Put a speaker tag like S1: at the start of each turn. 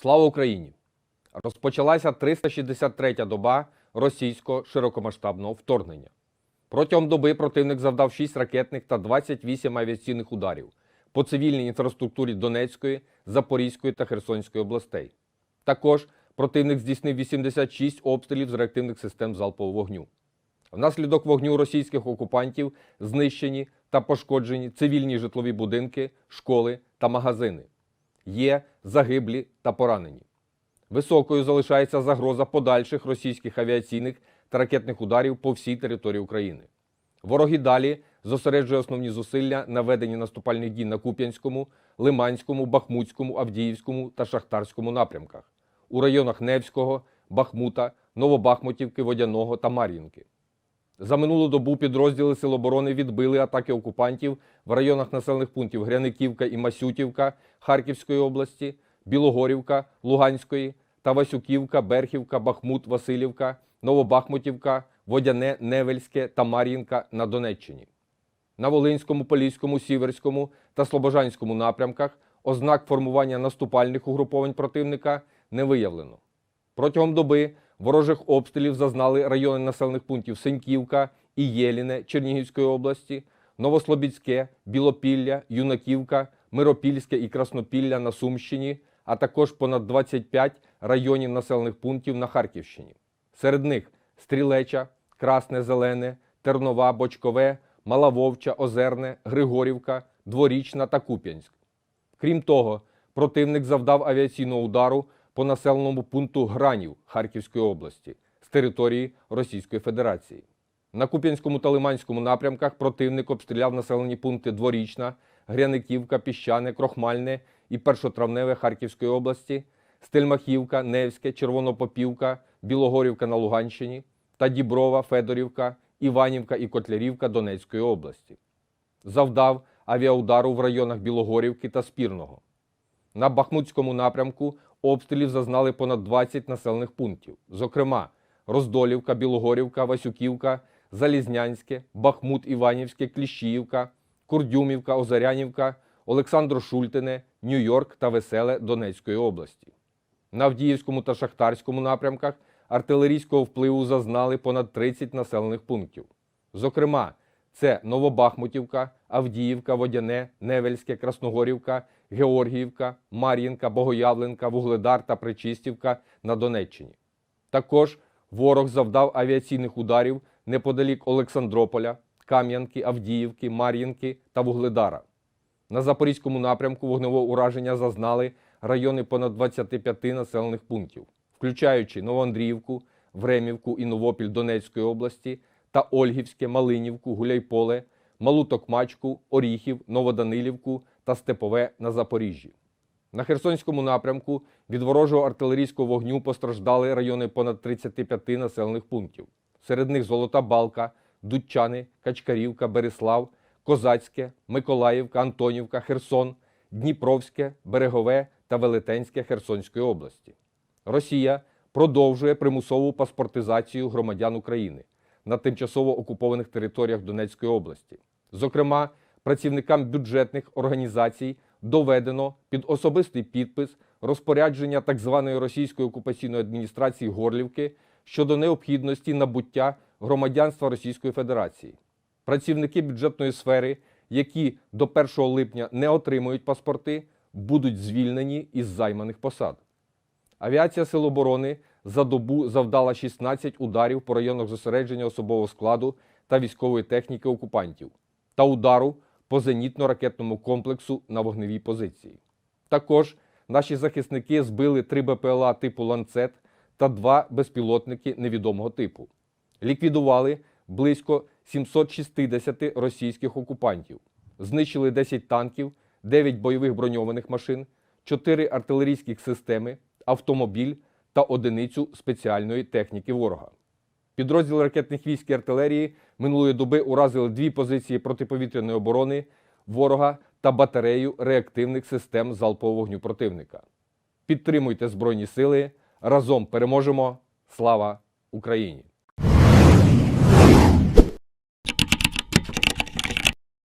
S1: Слава Україні! Розпочалася 363-я доба російського широкомасштабного вторгнення. Протягом доби противник завдав 6 ракетних та 28 авіаційних ударів по цивільній інфраструктурі Донецької, Запорізької та Херсонської областей. Також противник здійснив 86 обстрілів з реактивних систем залпового вогню. Внаслідок вогню російських окупантів знищені та пошкоджені цивільні житлові будинки, школи та магазини. Є загиблі та поранені. Високою залишається загроза подальших російських авіаційних та ракетних ударів по всій території України. Ворог і далі зосереджує основні зусилля на веденні наступальних дій на Куп'янському, Лиманському, Бахмутському, Авдіївському та Шахтарському напрямках у районах Невського, Бахмута, Новобахмутівки, Водяного та Мар'їнки. За минулу добу підрозділи Сил оборони відбили атаки окупантів в районах населених пунктів Гряниківка і Масютівка Харківської області, Білогорівка Луганської та Васюківка, Берхівка, Бахмут, Васильівка, Новобахмутівка, Водяне, Невельське та Мар'їнка на Донеччині. На Волинському, Поліському, Сіверському та Слобожанському напрямках ознак формування наступальних угруповань противника не виявлено. Протягом доби ворожих обстрілів зазнали райони населених пунктів Сеньківка і Єліне Чернігівської області, Новослобідське, Білопілля, Юнаківка, Миропільське і Краснопілля на Сумщині, а також понад 25 районів населених пунктів на Харківщині. Серед них Стрілеча, Красне Зелене, Тернова, Бочкове, Мала Вовча, Озерне, Григорівка, Дворічна та Куп'янськ. Крім того, противник завдав авіаційного удару по населеному пункту Гранів Харківської області з території Російської Федерації. На Куп'янському та Лиманському напрямках противник обстріляв населені пункти Дворічна, Гряниківка, Піщане, Крохмальне і Першотравневе Харківської області, Стельмахівка, Невське, Червонопопівка, Білогорівка на Луганщині та Діброва, Федорівка, Іванівка і Котлярівка Донецької області. Завдав авіаудару в районах Білогорівки та Спірного. На Бахмутському напрямку обстрілів зазнали понад 20 населених пунктів, зокрема Роздолівка, Білогорівка, Васюківка, Залізнянське, Бахмут, Іванівське, Кліщіївка, Курдюмівка, Озарянівка, Олександро-Шультине, Нью-Йорк та Веселе Донецької області. На Авдіївському та Шахтарському напрямках артилерійського впливу зазнали понад 30 населених пунктів. Зокрема, це Новобахмутівка, Авдіївка, Водяне, Невельське, Красногорівка, Георгіївка, Мар'їнка, Богоявленка, Вугледар та Причистівка на Донеччині. Також ворог завдав авіаційних ударів неподалік Олександрополя, Кам'янки, Авдіївки, Мар'їнки та Вугледара. На Запорізькому напрямку вогневого ураження зазнали райони понад 25 населених пунктів, включаючи Новоандріївку, Времівку і Новопіль Донецької області та Ольгівське, Малинівку, Гуляйполе, Малу Токмачку, Оріхів, Новоданилівку та Степове на Запоріжжі. На Херсонському напрямку від ворожого артилерійського вогню постраждали райони понад 35 населених пунктів. Серед них Золота Балка, Дудчани, Качкарівка, Береслав, Козацьке, Миколаївка, Антонівка, Херсон, Дніпровське, Берегове та Велетенське Херсонської області. Росія продовжує примусову паспортизацію громадян України на тимчасово окупованих територіях Донецької області. Зокрема, працівникам бюджетних організацій доведено під особистий підпис розпорядження так званої російської окупаційної адміністрації Горлівки щодо необхідності набуття громадянства Російської Федерації. Працівники бюджетної сфери, які до 1 липня не отримують паспорти, будуть звільнені із займаних посад. Авіація Сил оборони за добу завдала 16 ударів по районах зосередження особового складу та військової техніки окупантів та удару по зенітно-ракетному комплексу на вогневій позиції. Також наші захисники збили три БПЛА типу ланцет та два безпілотники невідомого типу. Ліквідували близько 760 російських окупантів, знищили 10 танків, 9 бойових броньованих машин, 4 артилерійських системи, автомобіль та одиницю спеціальної техніки ворога. Підрозділи ракетних військ і артилерії минулої доби уразили дві позиції протиповітряної оборони ворога та батарею реактивних систем залпового вогню противника. Підтримуйте Збройні Сили. Разом переможемо. Слава Україні!